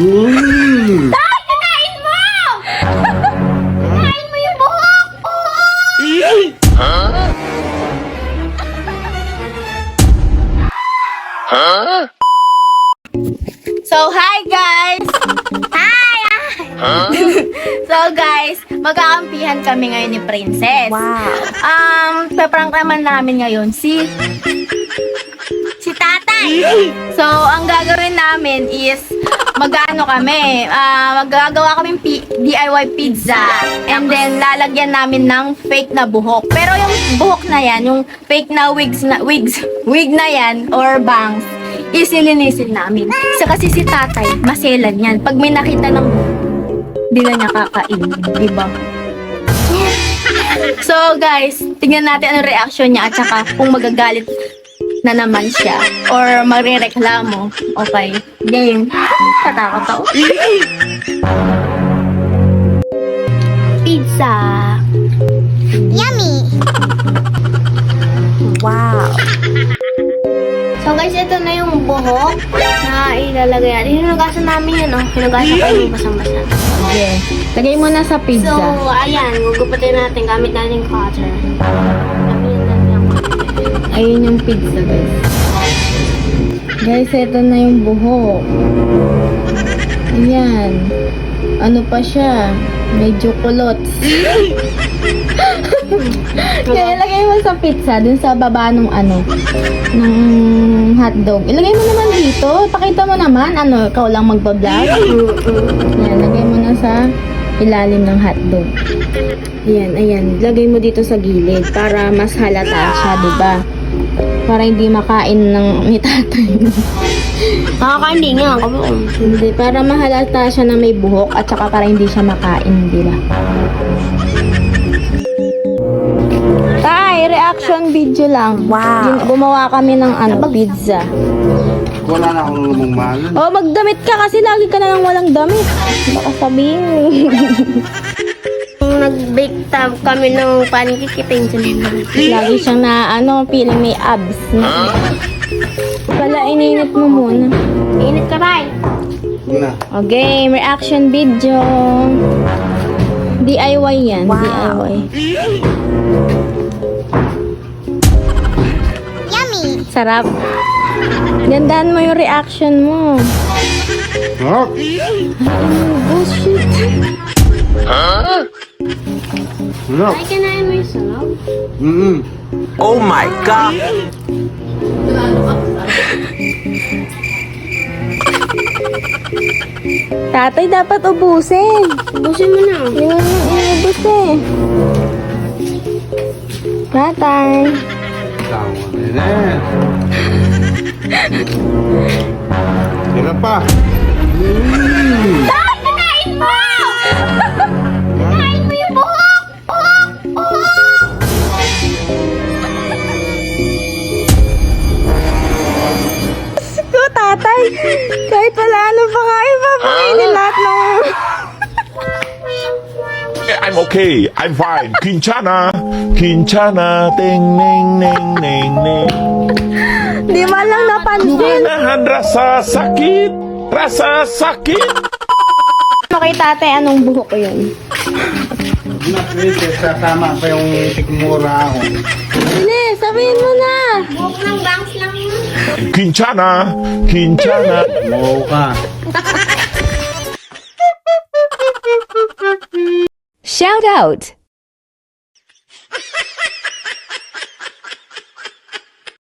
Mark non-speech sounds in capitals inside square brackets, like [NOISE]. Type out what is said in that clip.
Mm. Kinain mo! [LAUGHS] Kinain mo yung buhok! So, hi guys! Hi! [LAUGHS] so guys, magkakampihan kami ngayon ni Princess. Wow. Um, peprank naman namin ngayon si si Tatay. So, ang gagawin namin is magano kami, ah magagawa kami DIY pizza and then lalagyan namin ng fake na buhok. Pero yung buhok na yan, yung fake na wigs na wigs, wig na yan or bangs, isilinisin namin. So, kasi si Tatay, maselan yan. Pag may nakita ng di na niya kakain, di ba? So guys, tingnan natin ang reaction niya at saka kung magagalit na naman siya or magrereklamo. Okay, game. Tatakot ako. Pizza. Yummy! Wow. So guys, ito na yung buhok na ilalagay natin. Hinugasan namin yun, oh. Hinugasan ko yung basang-basa. Okay. Lagay mo na sa So, pizza. ayan, gugupitin natin gamit natin yung cutter. Ayun yung pizza, guys. Guys, ito na yung buhok. Ayan. Ano pa siya? Medyo kulot. [LAUGHS] Kaya ilagay mo sa pizza, dun sa baba nung ano, ng hotdog. Ilagay mo naman dito. Pakita mo naman, ano, ikaw lang magbablog. [LAUGHS] Ayan, lagay mo na sa ilalim ng hotdog. Ayan, ayan. Lagay mo dito sa gilid para mas halata siya, di ba? Para hindi makain ng [LAUGHS] ni tatay. Nakakain din nga. hindi, para mahalata siya na may buhok at saka para hindi siya makain, di ba? Tay, reaction video lang. Wow. Gumawa kami ng ano, pizza. Wala na akong lumangmalan. Oh, magdamit ka kasi lagi ka na lang walang damit. Baka sabihin. Nag-bake tab kami ng pancake, pension lagi siyang na ano, feeling may abs. Pala, ininit mo muna. Init ka ba? Na. Okay, reaction video. DIY yan, DIY. Yummy! Sarap. Gandaan mo yung reaction mo. Sarap. Bullshit. Sarap. Ay, kinain mo yung sarap? Mm-mm. Oh my god! Tatay, dapat ubusin. Ubusin mo na. Hindi mo naman inubos eh. Tatay. Tawa na Sarap pa. Mm. Ay, kinain mo! Kinain mo yung buhok! Buhok! Buhok! Ko, tatay. Kahit wala ano pa nga, ipapakainin lahat ng... I'm okay. I'm fine. [LAUGHS] Quinchana. Quinchana. Ting, ning, ning, ning, ning. Nahan rasa sakit. Rasa sakit. Ano kay tatay, anong buhok ko yun? Na, princess, kasama pa yung tikmura ako. Sige, sabihin mo na. Buhok ng bangs lang yun. Quinchana. Quinchana. Wow ka. Shout out.